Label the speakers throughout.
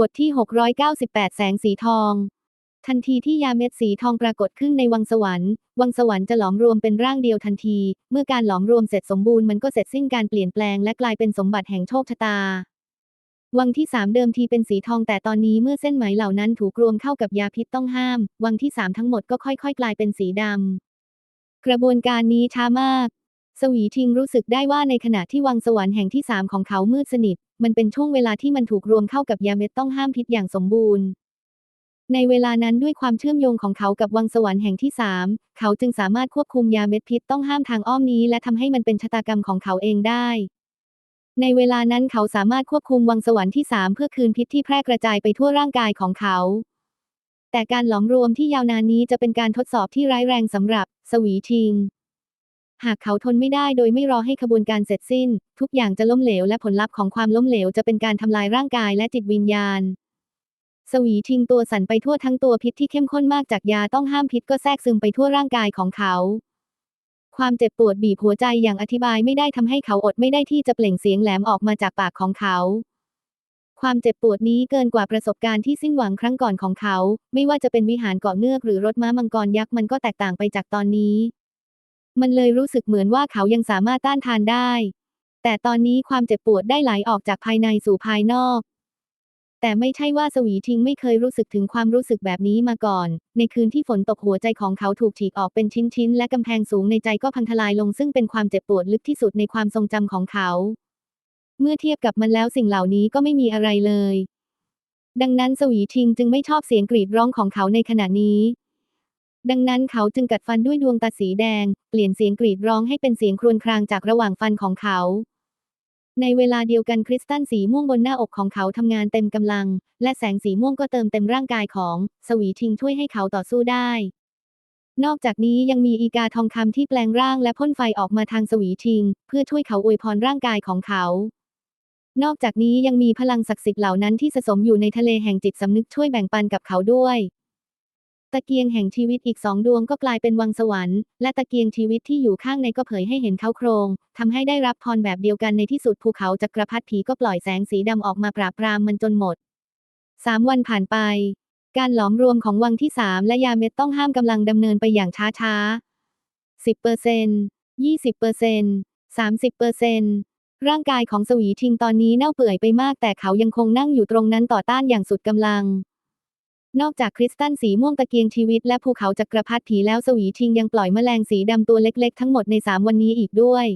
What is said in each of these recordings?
Speaker 1: บทที่ 698 แสงสีทอง ทันทีที่ยาเม็ดสีทองปรากฏขึ้นในวังสวรรค์ วังสวรรค์จะหลอมรวมเป็นร่างเดียวทันที เมื่อการหลอมรวมเสร็จสมบูรณ์มันก็เสร็จสิ้นการเปลี่ยนแปลงและกลายเป็นสมบัติแห่งโชคชะตา วังที่สามเดิมทีเป็นสีทองแต่ตอนนี้เมื่อเส้นไหมเหล่านั้นถูกรวมเข้ากับยาพิษต้องห้าม วังที่สามทั้งหมดก็ค่อยๆ กลายเป็นสีดำกระบวนการนี้ช้ามาก สวีทิงรู้สึกได้ว่าในขณะที่วังสวรรค์แห่งที่สามของเขามืดสนิท มันเป็นช่วงเวลาที่มันถูกรวมเข้ากับยาเม็ดต้องห้ามพิษอย่างสมบูรณ์ ในเวลานั้นด้วยความเชื่อมโยงของเขากับวังสวรรค์แห่งที่สามเขาจึงสามารถควบคุมยาเม็ดพิษต้องห้ามทางอ้อมนี้ และทำให้มันเป็นชะตากรรมของเขาเองได้ ในเวลานั้นเขาสามารถควบคุมวังสวรรค์ที่สามเพื่อคืนพิษที่แพร่กระจายไปทั่วร่างกายของเขาแต่การหลอมรวมที่ยาวนานนี้จะเป็นการทดสอบที่ร้ายแรงสำหรับ สวีทิง หากเขาทนไม่ได้โดยไม่รอให้ขบวนการเสร็จสิ้น ทุกอย่างจะล้มเหลวและผลลัพธ์ของความล้มเหลวจะเป็นการทำลายร่างกายและจิตวิญญาณ สวีทิงตัวสั่นไปทั่วทั้งตัวพิษที่เข้มข้นมากจากยาต้องห้ามพิษก็แทรกซึมไปทั่วร่างกายของเขา ความเจ็บปวดบีบหัวใจอย่างอธิบายไม่ได้ทำให้เขาอดไม่ได้ที่จะเปล่งเสียงแหลมออกมาจากปากของเขาความเจ็บปวดนี้เกินกว่าประสบการณ์ที่สิ้นหวังครั้งก่อนของเขา ไม่ว่าจะเป็นวิหารเกาะเงือกหรือรถม้ามังกรยักษ์มันก็แตกต่างไปจากตอนนี้ มันเลยรู้สึกเหมือนว่าเขายังสามารถต้านทานได้ แต่ตอนนี้ความเจ็บปวดได้ไหลออกจากภายในสู่ภายนอก แต่ไม่ใช่ว่าสวีทิงไม่เคยรู้สึกถึงความรู้สึกแบบนี้มาก่อน ในคืนที่ฝนตกหัวใจของเขาถูกฉีกออกเป็นชิ้นๆ และกำแพงสูงในใจก็พังทลายลงซึ่งเป็นความเจ็บปวดลึกที่สุดในความทรงจำของเขา เมื่อเทียบกับมันแล้วสิ่งเหล่านี้ก็ไม่มีอะไรเลยดังนั้นสวีทิงจึงไม่ชอบเสียงกรีดร้องของเขาในขณะนี้ ดังนั้นเขาจึงกัดฟันด้วยดวงตาสีแดง เปลี่ยนเสียงกรีดร้องให้เป็นเสียงครวญครางจากระหว่างฟันของเขา ในเวลาเดียวกันคริสตัลสีม่วงบนหน้าอกของเขาทำงานเต็มกำลัง และแสงสีม่วงก็เติมเต็มร่างกายของ สวีทิงช่วยให้เขาต่อสู้ได้นอกจากนี้ยังมีอีกาทองคำที่แปลงร่างและพ่นไฟออกมาทางสวีทิง เพื่อช่วยเขาอวยพรร่างกายของเขา นอกจากนี้ยังมีพลังศักดิ์สิทธิ์เหล่านั้นที่สะสมอยู่ในทะเลแห่งจิตสำนึกช่วยแบ่งปันกับเขาด้วย ตะเกียงแห่งชีวิตอีกสองดวงก็กลายเป็นวังสวรรค์ และตะเกียงชีวิตที่อยู่ข้างในก็เผยให้เห็นเขาโครงทำให้ได้รับพรแบบเดียวกันในที่สุดภูเขาจักรพรรดิผีก็ปล่อยแสงสีดำออกมาปราบปรามมันจนหมดสามวันผ่านไป การหลอมรวมของวังที่สามและยาเม็ดต้องห้ามกำลังดำเนินไปอย่างช้าช้าสิบเปอร์เซ็นยี่สิบเปอร์เซ็นสามสิบเปอร์เซ็นร่างกายของสวีทิงตอนนี้เน่าเปื่อยไปมากแต่เขายังคงนั่งอยู่ตรงนั้นต่อต้านอย่างสุดกำลัง นอกจากคริสตัลสีม่วงตะเกียงชีวิตและภูเขาจักรพรรดิผีแล้วสวีทิงยังปล่อยแมลงสีดำตัวเล็กๆ ทั้งหมดในสามวันนี้อีกด้วย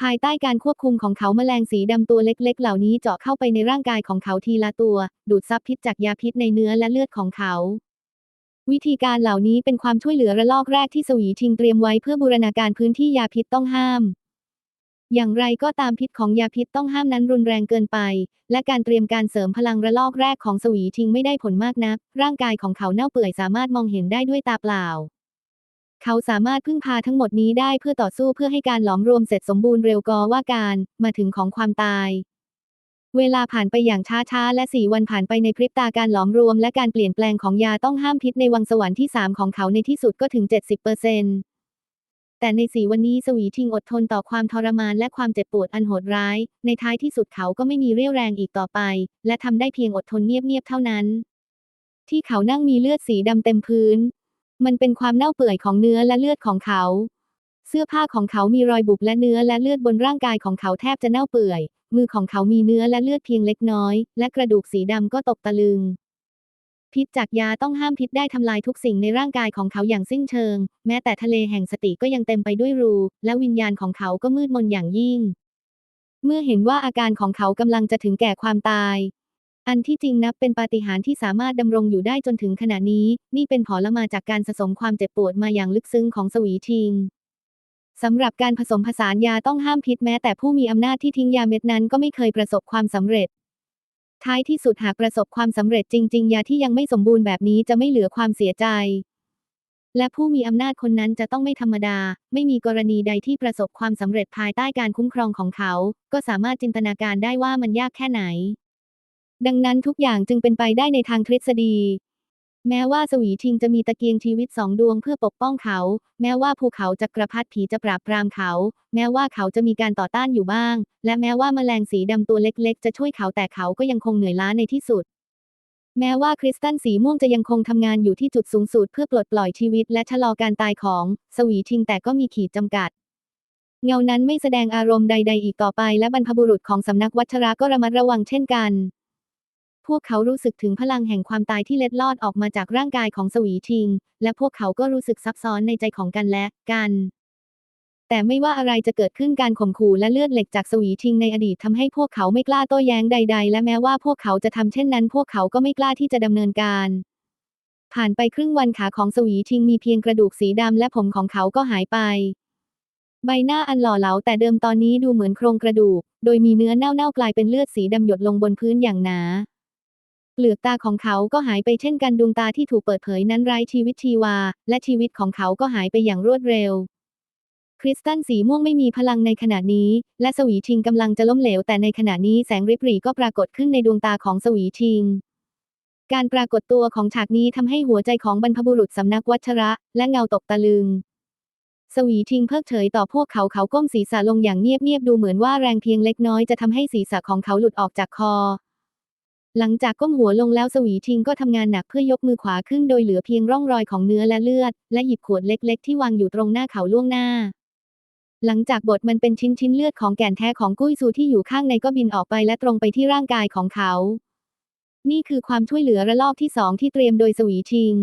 Speaker 1: ภายใต้การควบคุมของเขาแมลงสีดำตัวเล็กๆ เหล่านี้เจาะเข้าไปในร่างกายของเขาทีละตัว ดูดซับพิษจากยาพิษในเนื้อและเลือดของเขา วิธีการเหล่านี้เป็นความช่วยเหลือระลอกแรกที่สวีทิงเตรียมไว้เพื่อบูรณาการพื้นที่ยาพิษต้องห้าม อย่างไรก็ตามพิษของยาพิษต้องห้ามนั้นรุนแรงเกินไป และการเตรียมการเสริมพลังระลอกแรกของสวีทิงไม่ได้ผลมากนัก ร่างกายของเขาเน่าเปื่อยสามารถมองเห็นได้ด้วยตาเปล่า เขาสามารถพึ่งพาทั้งหมดนี้ได้เพื่อต่อสู้เพื่อให้การหลอมรวมเสร็จสมบูรณ์เร็วกอว่าการมาถึงของความตาย เวลาผ่านไปอย่างช้าๆและสี่วันผ่านไปในพริบตาการหลอมรวม และการเปลี่ยนแปลงของยาต้องห้ามพิษในวังสวรรค์ที่สามของเขาในที่สุดก็ถึง 70% แต่ในสี่วันนี้สวีทิงอดทนต่อความทรมานและความเจ็บปวดอันโหดร้าย ในท้ายที่สุดเขาก็ไม่มีเรี่ยวแรงอีกต่อไป และทำได้เพียงอดทนเงียบๆเท่านั้น ที่เขานั่งมีเลือดสีดำเต็มพื้น มันเป็นความเน่าเปื่อยของเนื้อและเลือดของเขา เสื้อผ้าของเขามีรอยบุบและเนื้อและเลือดบนร่างกายของเขาแทบจะเน่าเปื่อย มือของเขามีเนื้อและเลือดเพียงเล็กน้อย และกระดูกสีดำก็ตกตะลึง พิษจากยาต้องห้ามพิษได้ทำลายทุกสิ่งในร่างกายของเขาอย่างสิ้นเชิง แม้แต่ทะเลแห่งสติก็ยังเต็มไปด้วยรู และวิญญาณของเขาก็มืดมนอย่างยิ่ง เมื่อเห็นว่าอาการของเขากำลังจะถึงแก่ความตาย อันที่จริงนับเป็นปาฏิหาริย์ที่สามารถดำรงอยู่ได้จนถึงขณะนี้ นี่เป็นผลมาจากการสะสมความเจ็บปวดมาอย่างลึกซึ้งของสวีทิงสำหรับการผสมผสานยาต้องห้ามพิษแม้แต่ผู้มีอำนาจที่ทิ้งยาเม็ดนั้นก็ไม่เคยประสบความสำเร็จ ท้ายที่สุดหากประสบความสำเร็จจริง ๆ ยาที่ยังไม่สมบูรณ์แบบนี้จะไม่เหลือความเสียใจ และผู้มีอำนาจคนนั้นจะต้องไม่ธรรมดา ไม่มีกรณีใดที่ประสบความสำเร็จภายใต้การคุ้มครองของเขา ก็สามารถจินตนาการได้ว่ามันยากแค่ไหน ดังนั้นทุกอย่างจึงเป็นไปได้ในทางทฤษฎี แม้ว่าสวีทิงจะมีตะเกียงชีวิตสองดวงเพื่อปกป้องเขา แม้ว่าภูเขาจักรพรรดิผีจะปราบปรามเขา แม้ว่าเขาจะมีการต่อต้านอยู่บ้าง และแม้ว่าแมลงสีดำตัวเล็กๆ จะช่วยเขาแต่เขาก็ยังคงเหนื่อยล้าในที่สุด แม้ว่าคริสตัลสีม่วงจะยังคงทำงานอยู่ที่จุดสูงสุดเพื่อปลดปล่อยชีวิตและชะลอการตายของสวีทิงแต่ก็มีขีดจำกัดเงานั้นไม่แสดงอารมณ์ใด ๆ อีกต่อไปและบรรพบุรุษของสำนักวัชระก็ระมัดระวังเช่นกัน วกเขารู้สึกถึงพลังแห่งความตายที่เล็ดลอดออกมาจากร่างกายของสวีทิง และพวกเขาก็รู้สึกซับซ้อนในใจของกันและกันแต่ไม่ว่าอะไรจะเกิดขึ้นการข่มขู่และเลือดเหล็กจากสวีทิงในอดีตทำให้พวกเขาไม่กล้าโต้แย้งใด ๆ และแม้ว่าพวกเขาจะทำเช่นนั้น พวกเขาก็ไม่กล้าที่จะดำเนินการ ผ่านไปครึ่งวันขาของสวีทิงมีเพียงกระดูกสีดำและผมของเขาก็หายไป ใบหน้าอันหล่อเหลาแต่เดิมตอนนี้ดูเหมือนโครงกระดูก โดยมีเนื้อเน่าๆกลายเป็นเลือดสีดำหยดลงบนพื้นอย่างหนา เปลือกตาของเขาก็หายไปเช่นกันดวงตาที่ถูกเปิดเผยนั้นไร้ชีวิตชีวา และชีวิตของเขาก็หายไปอย่างรวดเร็ว คริสตัลสีม่วงไม่มีพลังในขณะนี้ และสวีชิงกำลังจะล้มเหลวแต่ในขณะนี้แสงริบหรี่ก็ปรากฏขึ้นในดวงตาของสวีชิง การปรากฏตัวของฉากนี้ทำให้หัวใจของบรรพบุรุษสำนักวัชระ และเงาตกตะลึงสวีชิงเพิกเฉยต่อพวกเขาเขาก้มศีรษะลงอย่างเงียบๆดูเหมือนว่าแรงเพียงเล็กน้อยจะทำให้ศีรษะของเขาหลุดออกจากคอ หลังจากก้มหัวลงแล้วสวีชิงก็ทำงานหนักเพื่อยกมือขวาขึ้นโดยเหลือเพียงร่องรอยของเนื้อและเลือด และหยิบขวดเล็กๆ ที่วางอยู่ตรงหน้าเขาล่วงหน้า หลังจากบดมันเป็นชิ้นชิ้นๆเลือดของแก่นแท้ของกุ้ยซูที่อยู่ข้างในก็บินออกไปและตรงไปที่ร่างกายของเขา นี่คือความช่วยเหลือระลอกที่สองที่เตรียมโดยสวีชิง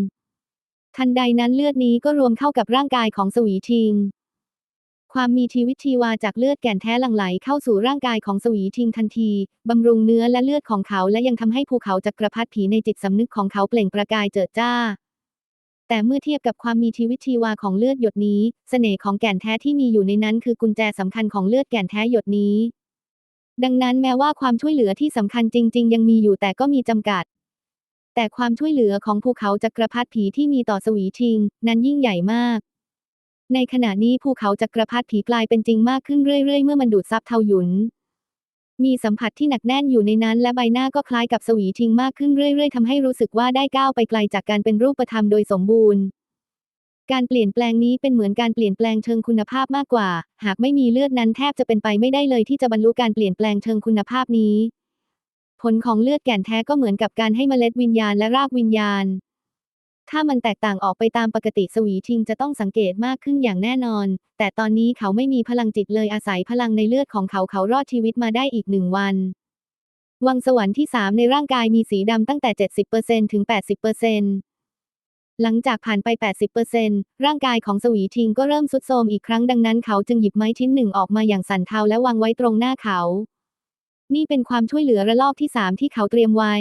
Speaker 1: ทันใดนั้นเลือดนี้ก็รวมเข้ากับร่างกายของสวีชิง ความมีชีวิตชีวาจากเลือดแก่นแท้หลั่งไหลเข้าสู่ร่างกายของสวีชิงทันที บำรุงเนื้อและเลือดของเขาและยังทำให้ภูเขาจักรพรรดิผีในจิตสำนึกของเขาเปล่งประกายเจิดจ้า แต่เมื่อเทียบกับความมีชีวิตชีวาของเลือดหยดนี้ เสน่ห์ของแก่นแท้ที่มีอยู่ในนั้นคือกุญแจสำคัญของเลือดแก่นแท้หยดนี้ ดังนั้นแม้ว่าความช่วยเหลือที่สำคัญจริง ๆ ยังมีอยู่แต่ก็มีจำกัด แต่ความช่วยเหลือของภูเขาจักรพรรดิผีที่มีต่อสวีชิง นั้นยิ่งใหญ่มาก ในขณะนี้ภูเขาจักรพรรดิผีกลายเป็นจริงมากขึ้นเรื่อยๆ เมื่อมันดูดซับเทาหยุน มีสัมผัสที่หนักแน่นอยู่ในนั้นและใบหน้าก็คล้ายกับสวีชิงมากขึ้นเรื่อยๆทำให้รู้สึกว่าได้ก้าวไปไกลจากการเป็นรูปธรรมโดยสมบูรณ์ การเปลี่ยนแปลงนี้เป็นเหมือนการเปลี่ยนแปลงเชิงคุณภาพมากกว่า หากไม่มีเลือดนั้นแทบจะเป็นไปไม่ได้เลยที่จะบรรลุการเปลี่ยนแปลงเชิงคุณภาพนี้ ผลของเลือดแก่นแท้ก็เหมือนกับการให้เมล็ดวิญญาณและรากวิญญาณ ถ้ามันแตกต่างออกไปตามปกติสวีชิงจะต้องสังเกตมากขึ้นอย่างแน่นอน แต่ตอนนี้เขาไม่มีพลังจิตเลยอาศัยพลังในเลือดของเขาเขารอดชีวิตมาได้อีกหนึ่งวัน วังสวรรค์ที่ 3 ในร่างกายมีสีดำตั้งแต่ 70%ถึง 80%หลังจากผ่านไป 80%ร่างกายของสวีชิงก็เริ่มสุดโทมอีกครั้งดังนั้นเขาจึงหยิบไม้ชิ้นหนึ่งออกมาอย่างสั่นเทาและวางไว้ตรงหน้าเขา นี่เป็นความช่วยเหลือระลอกที่ 3 ที่เขาเตรียมไว้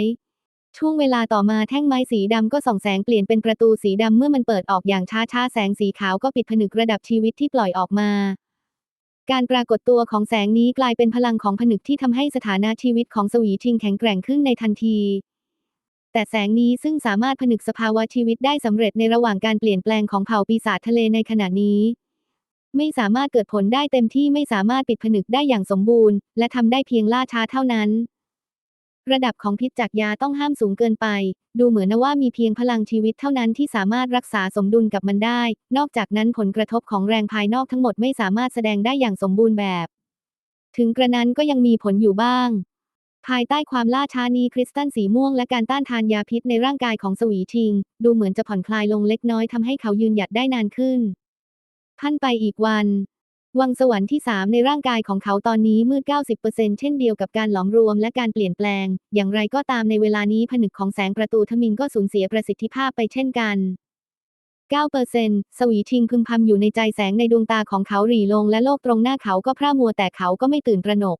Speaker 1: ช่วงเวลาต่อมาแท่งไม้สีดำก็ส่องแสงเปลี่ยนเป็นประตูสีดำเมื่อมันเปิดออกอย่างช้าๆ แสงสีขาวก็ปิดผนึกระดับชีวิตที่ปล่อยออกมา การปรากฏตัวของแสงนี้กลายเป็นพลังของผนึกที่ทำให้สถานะชีวิตของสวีชิงแข็งแกร่งขึ้นในทันที แต่แสงนี้ซึ่งสามารถผนึกสภาวะชีวิตได้สำเร็จในระหว่างการเปลี่ยนแปลงของเผ่าปีศาจทะเลในขณะนี้ ไม่สามารถเกิดผลได้เต็มที่ไม่สามารถปิดผนึกได้อย่างสมบูรณ์ และทำได้เพียงล่าช้าเท่านั้น ระดับของพิษจากยาต้องห้ามสูงเกินไป ดูเหมือนว่ามีเพียงพลังชีวิตเท่านั้นที่สามารถรักษาสมดุลกับมันได้ นอกจากนั้นผลกระทบของแรงภายนอกทั้งหมดไม่สามารถแสดงได้อย่างสมบูรณ์แบบ ถึงกระนั้นก็ยังมีผลอยู่บ้าง ภายใต้ความล่าช้านี้คริสตัลสีม่วงและการต้านทานยาพิษในร่างกายของสวีชิง ดูเหมือนจะผ่อนคลายลงเล็กน้อยทำให้เขายืนหยัดได้นานขึ้น พันไปอีกวัน วังสวรรค์ที่ 3 ในร่างกายของเขาตอนนี้มืด 90%เช่นเดียวกับการหลอมรวมและการเปลี่ยนแปลง อย่างไรก็ตามในเวลานี้ผนึกของแสงประตูทมินก็สูญเสียประสิทธิภาพไปเช่นกัน9%สวีชิงพึมพำอยู่ในใจแสงในดวงตาของเขาหรี่ลงและโลกตรงหน้าเขาก็พร่ามัวแต่เขาก็ไม่ตื่นตระหนก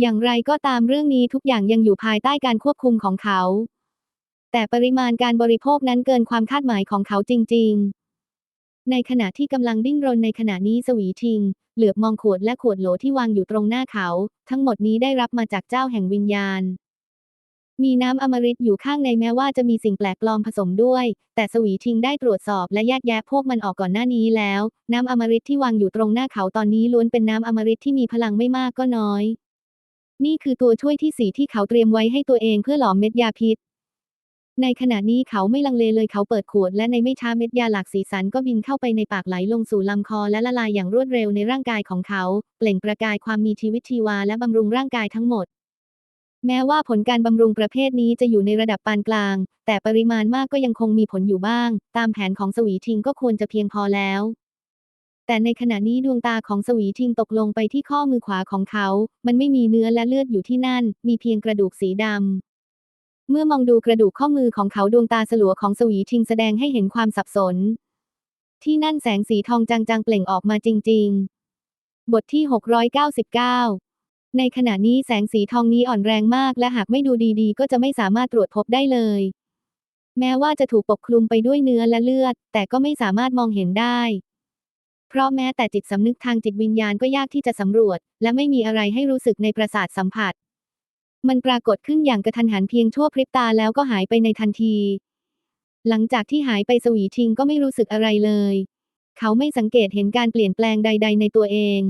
Speaker 1: อย่างไรก็ตามเรื่องนี้ทุกอย่างยังอยู่ภายใต้การควบคุมของเขา แต่ปริมาณการบริโภคนั้นเกินความคาดหมายของเขาจริง ๆ ในขณะที่กำลังดิ้นรนในขณะนี้สวีชิง เหลือบมองขวดและขวดโหลที่วางอยู่ตรงหน้าเขา ทั้งหมดนี้ได้รับมาจากเจ้าแห่งวิญญาณ มีน้ำอมฤตอยู่ข้างในแม้ว่าจะมีสิ่งแปลกปลอมผสมด้วย แต่สวีชิงได้ตรวจสอบและแยกแยะพวกมันออกก่อนหน้านี้แล้ว น้ำอมฤตที่วางอยู่ตรงหน้าเขาตอนนี้ล้วนเป็นน้ำอมฤตที่มีพลังไม่มากก็น้อย นี่คือตัวช่วยที่สี่ที่เขาเตรียมไว้ให้ตัวเองเพื่อหลอมเม็ดยาพิษ ในขณะนี้เขาไม่ลังเลเลยเขาเปิดขวดและในไม่ช้าเม็ดยาหลากสีสันก็บินเข้าไปในปากไหลลงสู่ลำคอและละลายอย่างรวดเร็วในร่างกายของเขา เปล่งประกายความมีชีวิตชีวาและบำรุงร่างกายทั้งหมด แม้ว่าผลการบำรุงประเภทนี้จะอยู่ในระดับปานกลาง แต่ปริมาณมากก็ยังคงมีผลอยู่บ้าง ตามแผนของสวีทิงก็ควรจะเพียงพอแล้ว แต่ในขณะนี้ดวงตาของสวีทิงตกลงไปที่ข้อมือขวาของเขา มันไม่มีเนื้อและเลือดอยู่ที่นั่น มีเพียงกระดูกสีดำ เมื่อมองดูกระดูกข้อมือของเขาดวงตาสลัวของสวีทิงแสดงให้เห็นความสับสน ที่นั่นแสงสีทองจางๆเปล่งออกมาจริง ๆ บทที่ 699 ในขณะนี้แสงสีทองนี้อ่อนแรงมาก และหากไม่ดูดีๆ ก็จะไม่สามารถตรวจพบได้เลย แม้ว่าจะถูกปกคลุมไปด้วยเนื้อและเลือด แต่ก็ไม่สามารถมองเห็นได้ เพราะแม้แต่จิตสำนึกทางจิตวิญญาณก็ยากที่จะสำรวจ และไม่มีอะไรให้รู้สึกในประสาทสัมผัส มันปรากฏขึ้นอย่างกระทันหันเพียงชั่วพริบตาแล้วก็หายไปในทันที หลังจากที่หายไปสวีชิงก็ไม่รู้สึกอะไรเลย เขาไม่สังเกตเห็นการเปลี่ยนแปลงใด ๆ ในตัวเอง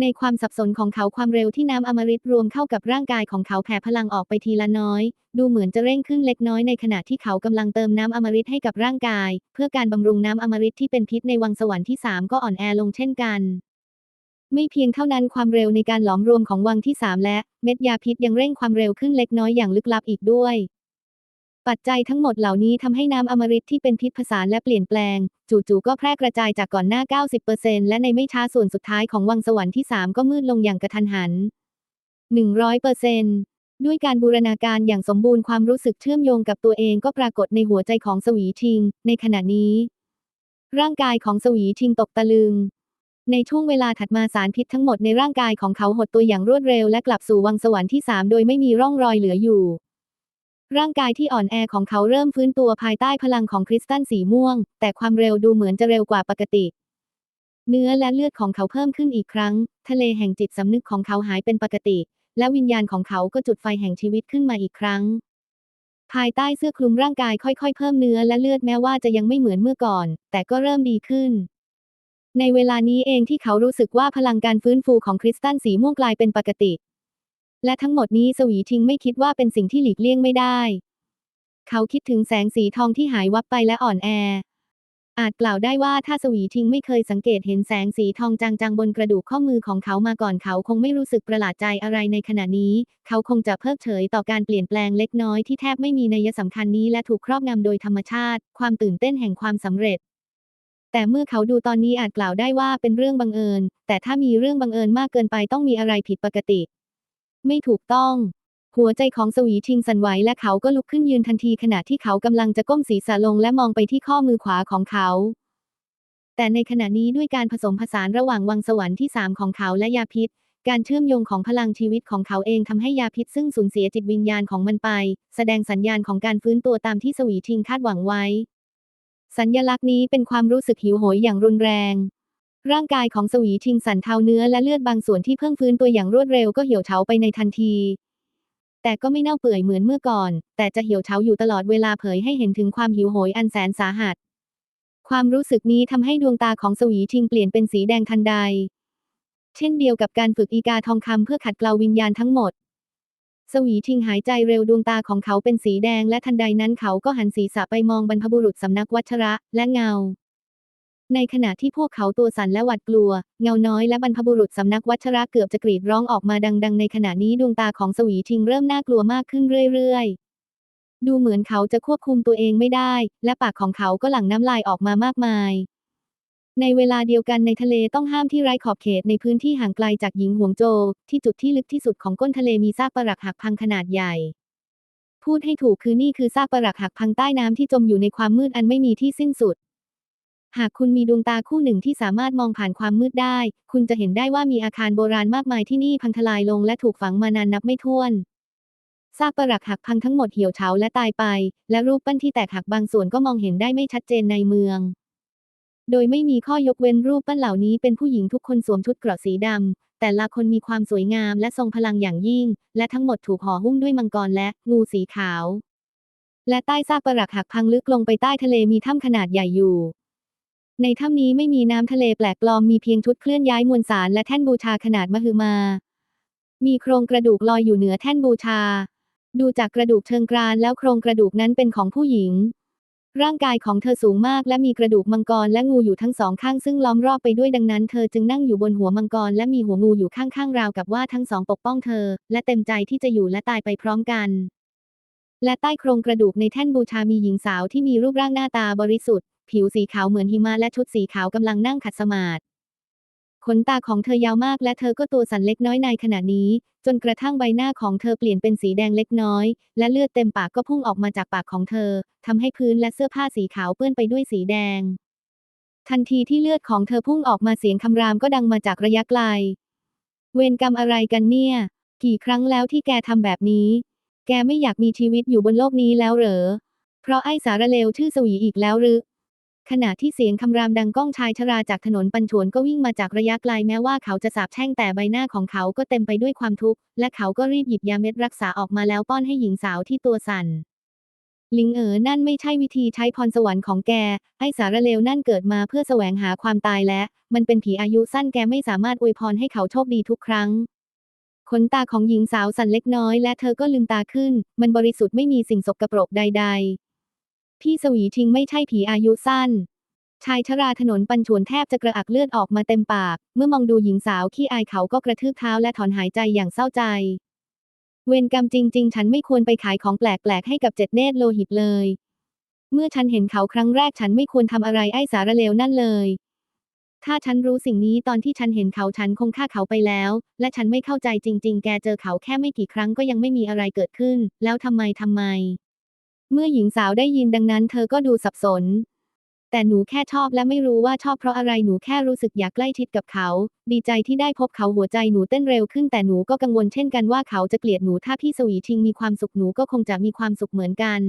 Speaker 1: ในความสับสนของเขาความเร็วที่น้ำอมฤตรวมเข้ากับร่างกายของเขาแผ่พลังออกไปทีละน้อย ดูเหมือนจะเร่งขึ้นเล็กน้อยในขณะที่เขากำลังเติมน้ำอมฤตให้กับร่างกาย เพื่อการบำรุงน้ำอมฤตที่เป็นพิษในวังสวรรค์ที่สามก็อ่อนแอลงเช่นกัน ไม่เพียงเท่านั้นความเร็วในการหลอมรวมของวังที่สามและเม็ดยาพิษยังเร่งความเร็วขึ้นเล็กน้อยอย่างลึกลับอีกด้วย ปัจจัยทั้งหมดเหล่านี้ทำให้น้ำอมฤตที่เป็นพิษผสานและเปลี่ยนแปลง จู่ๆก็แพร่กระจายจากก่อนหน้า 90%และในไม่ช้าส่วนสุดท้ายของวังสวรรค์ที่ 3 ก็มืดลงอย่างกระทันหัน 100%ด้วยการบูรณาการอย่างสมบูรณ์ความรู้สึกเชื่อมโยงกับตัวเองก็ปรากฏในหัวใจของสวีชิง ในขณะนี้ ร่างกายของสวีชิงตกตะลึง ในช่วงเวลาถัดมาสารพิษทั้งหมดในร่างกายของเขาหดตัวอย่างรวดเร็วและกลับสู่วังสวรรค์ที่สามโดยไม่มีร่องรอยเหลืออยู่ ร่างกายที่อ่อนแอของเขาเริ่มฟื้นตัวภายใต้พลังของคริสตัลสีม่วง แต่ความเร็วดูเหมือนจะเร็วกว่าปกติ เนื้อและเลือดของเขาเพิ่มขึ้นอีกครั้ง ทะเลแห่งจิตสำนึกของเขาหายเป็นปกติ และวิญญาณของเขาก็จุดไฟแห่งชีวิตขึ้นมาอีกครั้ง ภายใต้เสื้อคลุมร่างกายค่อยๆ เพิ่มเนื้อและเลือดแม้ว่าจะยังไม่เหมือนเมื่อก่อน แต่ก็เริ่มดีขึ้น ในเวลานี้เองที่เขารู้สึกว่าพลังการฟื้นฟูของคริสตัลสีม่วงกลายเป็นปกติ และทั้งหมดนี้สวีทิงไม่คิดว่าเป็นสิ่งที่หลีกเลี่ยงไม่ได้ เขาคิดถึงแสงสีทองที่หายวับไปและอ่อนแอ อาจกล่าวได้ว่าถ้าสวีทิงไม่เคยสังเกตเห็นแสงสีทองจางๆบนกระดูกข้อมือของเขามาก่อนเขาคงไม่รู้สึกประหลาดใจอะไรในขณะนี้ เขาคงจะเพิกเฉยต่อการเปลี่ยนแปลงเล็กน้อยที่แทบไม่มีนัยสำคัญนี้และถูกครอบงำโดยธรรมชาติ ความตื่นเต้นแห่งความสำเร็จ แต่เมื่อเขาดูตอนนี้อาจกล่าวได้ว่าเป็นเรื่องบังเอิญ แต่ถ้ามีเรื่องบังเอิญมากเกินไปต้องมีอะไรผิดปกติ ไม่ถูกต้อง หัวใจของสวีชิงสั่นไหวและเขาก็ลุกขึ้นยืนทันทีขณะที่เขากำลังจะก้มศีรษะลงและมองไปที่ข้อมือขวาของเขา แต่ในขณะนี้ด้วยการผสมผสานระหว่างวังสวรรค์ที่สามของเขาและยาพิษการเชื่อมโยงของพลังชีวิตของเขาเองทำให้ยาพิษซึ่งสูญเสียจิตวิญญาณของมันไป แสดงสัญญาณของการฟื้นตัวตามที่สวีชิงคาดหวังไว้ สัญญลักษณ์นี้เป็นความรู้สึกหิวโหยอย่างรุนแรง ร่างกายของสวีชิงสั่นเทาเนื้อและเลือดบางส่วนที่เพิ่งฟื้นตัวอย่างรวดเร็วก็เหี่ยวเฉาไปในทันที แต่ก็ไม่เน่าเปื่อยเหมือนเมื่อก่อน แต่จะเหี่ยวเฉาอยู่ตลอดเวลาเผยให้เห็นถึงความหิวโหยอันแสนสาหัส ความรู้สึกนี้ทำให้ดวงตาของสวีชิงเปลี่ยนเป็นสีแดงทันใด เช่นเดียวกับการฝึกอีกาทองคำเพื่อขัดเกลาวิญญาณทั้งหมด สวีชิงหายใจเร็วดวงตาของเขาเป็นสีแดงและทันใดนั้นเขาก็หันศีรษะไปมองบรรพบุรุษสำนักวัชระและเงา ในขณะที่พวกเขาตัวสั่นและหวาดกลัว เงาน้อยและบรรพบุรุษสำนักวัชระเกือบจะกรีดร้องออกมาดัง ๆ ในขณะนี้ดวงตาของสวีชิงเริ่มน่ากลัวมากขึ้นเรื่อยๆ ดูเหมือนเขาจะควบคุมตัวเองไม่ได้ และปากของเขาก็หลั่งน้ำลายออกมามากมาย ในเวลาเดียวกันในทะเลต้องห้ามที่ไร้ขอบเขตในพื้นที่ห่างไกลจากหญิงหวงโจ ที่จุดที่ลึกที่สุดของก้นทะเลมีซากปรักหักพังขนาดใหญ่ พูดให้ถูกคือนี่คือซากปรักหักพังใต้น้ำที่จมอยู่ในความมืดอันไม่มีที่สิ้นสุด หากคุณมีดวงตาคู่หนึ่งที่สามารถมองผ่านความมืดได้ คุณจะเห็นได้ว่ามีอาคารโบราณมากมายที่นี่พังทลายลงและถูกฝังมานานนับไม่ถ้วนซากปรักหักพังทั้งหมดเหี่ยวเฉาและตายไป และรูปปั้นที่แตกหักบางส่วนก็มองเห็นได้ไม่ชัดเจนในเมือง โดยไม่มีข้อยกเว้นรูปปั้นเหล่านี้เป็นผู้หญิงทุกคนสวมชุดเกราะสีดำ แต่ละคนมีความสวยงามและทรงพลังอย่างยิ่ง และทั้งหมดถูกห่อหุ้มด้วยมังกรและงูสีขาว และใต้ซากปรักหักพังลึกลงไปใต้ทะเลมีถ้ำขนาดใหญ่อยู่ ในถ้ำนี้ไม่มีน้ำทะเลแปลกปลอมมีเพียงชุดเคลื่อนย้ายมวลสารและแท่นบูชาขนาดมหึมา มีโครงกระดูกลอยอยู่เหนือแท่นบูชา ดูจากกระดูกเชิงกรานแล้วโครงกระดูกนั้นเป็นของผู้หญิง ร่างกายของเธอสูงมากและมีกระดูกมังกรและงูอยู่ทั้งสองข้างซึ่งล้อมรอบไปด้วยดังนั้นเธอจึงนั่งอยู่บนหัวมังกรและมีหัวงูอยู่ข้างๆราวกับว่าทั้งสองปกป้องเธอ และเต็มใจที่จะอยู่และตายไปพร้อมกัน และใต้โครงกระดูกในแท่นบูชามีหญิงสาวที่มีรูปร่างหน้าตาบริสุทธิ์ ผิวสีขาวเหมือนหิมะและชุดสีขาวกำลังนั่งขัดสมาธิ ขนตาของเธอยาวมากและเธอก็ตัวสั่นเล็กน้อยในขณะนี้ จนกระทั่งใบหน้าของเธอเปลี่ยนเป็นสีแดงเล็กน้อย และเลือดเต็มปากก็พุ่งออกมาจากปากของเธอทำให้พื้นและเสื้อผ้าสีขาวเปื้อนไปด้วยสีแดง ทันทีที่เลือดของเธอพุ่งออกมาเสียงคำรามก็ดังมาจากระยะไกล เวรกรรมอะไรกันเนี่ย กี่ครั้งแล้วที่แกทำแบบนี้ แกไม่อยากมีชีวิตอยู่บนโลกนี้แล้วเหรอ เพราะไอ้สารเลวชื่อสวีอีกแล้วหรือ ขณะที่เสียงคำรามดังก้องชายชราจากถนนปัญชวนก็วิ่งมาจากระยะไกลแม้ว่าเขาจะสาบแช่งแต่ใบหน้าของเขาก็เต็มไปด้วยความทุกข์ และเขาก็รีบหยิบยาเม็ดรักษาออกมาแล้วป้อนให้หญิงสาวที่ตัวสั่นลิงเอ๋อนั่นไม่ใช่วิธีใช้พรสวรรค์ของแก ไอ้สารเลวนั่นเกิดมาเพื่อแสวงหาความตายและ มันเป็นผีอายุสั้นแกไม่สามารถอวยพรให้เขาโชคดีทุกครั้ง ขนตาของหญิงสาวสั่นเล็กน้อยและเธอก็ลืมตาขึ้น มันบริสุทธิ์ไม่มีสิ่งสกปรกใด ๆ พี่สวีทิงไม่ใช่ผีอายุสั้น ชายชราถนนปันฉวนแทบจะกระอักเลือดออกมาเต็มปาก เมื่อมองดูหญิงสาวขี้อายเขาก็กระทืบเท้าและถอนหายใจอย่างเศร้าใจ เวรกรรมจริง ๆ ฉันไม่ควรไปขายของแปลกๆให้กับเจ็ดเนตรโลหิตเลย เมื่อฉันเห็นเขาครั้งแรกฉันไม่ควรทำอะไรไอ้สารเลวนั่นเลยถ้าฉันรู้สิ่งนี้ตอนที่ฉันเห็นเขาฉันคงฆ่าเขาไปแล้ว และฉันไม่เข้าใจจริง ๆ แกเจอเขาแค่ไม่กี่ครั้งก็ยังไม่มีอะไรเกิดขึ้น แล้วทำไมทำไม เมื่อหญิงสาวได้ยินดังนั้นเธอก็ดูสับสน แต่หนูแค่ชอบและไม่รู้ว่าชอบเพราะอะไรหนูแค่รู้สึกอยากใกล้ชิดกับเขา ดีใจที่ได้พบเขาหัวใจหนูเต้นเร็วขึ้นแต่หนูก็กังวลเช่นกันว่าเขาจะเกลียดหนูถ้าพี่สวีทิงมีความสุขหนูก็คงจะมีความสุขเหมือนกัน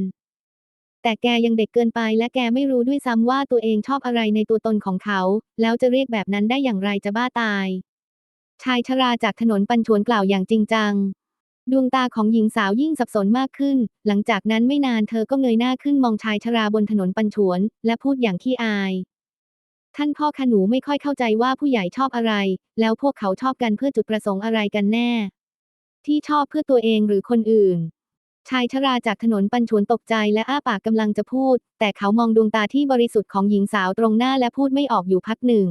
Speaker 1: แต่แกยังเด็กเกินไปและแกไม่รู้ด้วยซ้ำว่าตัวเองชอบอะไรในตัวตนของเขา แล้วจะเรียกแบบนั้นได้อย่างไรจะบ้าตาย ชายชราจากถนนปันชวนกล่าวอย่างจริงจัง ดวงตาของหญิงสาวยิ่งสับสนมากขึ้น หลังจากนั้นไม่นานเธอก็เงยหน้าขึ้นมองชายชราบนถนนปันฉวน และพูดอย่างขี้อาย ท่านพ่อคะหนูไม่ค่อยเข้าใจว่าผู้ใหญ่ชอบอะไร แล้วพวกเขาชอบกันเพื่อจุดประสงค์อะไรกันแน่ ที่ชอบเพื่อตัวเองหรือคนอื่น ชายชราจากถนนปันฉวนตกใจและอ้าปากกำลังจะพูด แต่เขามองดวงตาที่บริสุทธิ์ของหญิงสาวตรงหน้าและพูดไม่ออกอยู่พักหนึ่ง